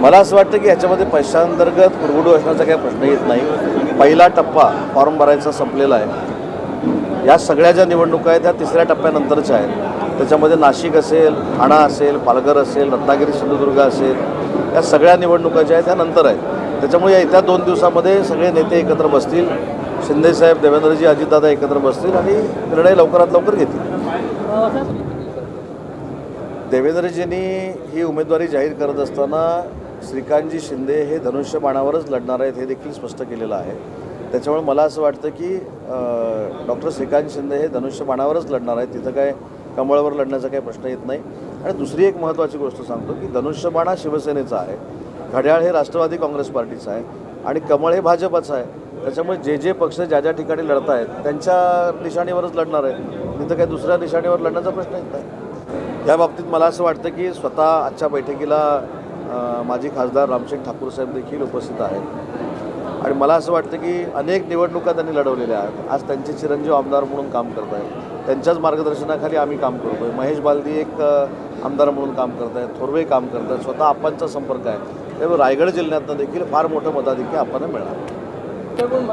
मला असं वाटतं की याच्यामध्ये पैशांतर्गत कुरगुडू असण्याचा काही प्रश्न येत नाही. पहिला टप्पा फॉर्म भरायचा संपलेला आहे. या सगळ्या ज्या निवडणुका आहेत त्या तिसऱ्या टप्प्यानंतरच्या आहेत. त्याच्यामध्ये नाशिक असेल ठाणा असेल पालघर असेल रत्नागिरी सिंधुदुर्ग असेल या सगळ्या निवडणुका ज्या आहेत त्या नंतर आहेत. त्याच्यामुळे या येत्या दोन दिवसामध्ये सगळे नेते एकत्र बसतील. शिंदेसाहेब देवेंद्रजी अजितदादा एकत्र बसतील आणि निर्णय लवकरात लवकर घेतील. देवेंद्रजींनी ही उमेदवारी जाहीर करत असताना श्रीकांतजी शिंदे हे धनुष्यबाणावरच लढणार आहेत हे देखील स्पष्ट केलेलं आहे. त्याच्यामुळे मला असं वाटतं की डॉक्टर श्रीकांत शिंदे हे धनुष्यबाणावरच लढणार आहेत. तिथं काय कमळावर लढण्याचा काही प्रश्न येत नाही. आणि दुसरी एक महत्त्वाची गोष्ट सांगतो की धनुष्यबाणा शिवसेनेचा आहे. घड्याळ हे राष्ट्रवादी काँग्रेस पार्टीचं आहे. आणि कमळ हे भाजपचं आहे. त्याच्यामुळे जे जे पक्ष ज्या ज्या ठिकाणी लढत आहेत त्यांच्या निशाणीवरच लढणार आहेत. तिथं काही दुसऱ्या निशाणीवर लढण्याचा प्रश्न येत नाही. या बाबतीत मला असं वाटतं की स्वतः आजच्या बैठकीला माजी खासदार रामशेठ ठाकूर साहेब देखील उपस्थित आहेत. आणि मला असं वाटतं की अनेक निवडणुका त्यांनी लढवलेल्या आहेत. आज त्यांचे चिरंजीव आमदार म्हणून काम करत आहेत. त्यांच्याच मार्गदर्शनाखाली आम्ही काम करतो आहे. महेश बालदी एक आमदार म्हणून काम करत आहेत. थोरवे काम करत आहेत. स्वतः आपांचा संपर्क आहे. त्यामुळे रायगड जिल्ह्यातनं देखील फार मोठं मताधिक्य आपण मिळालं.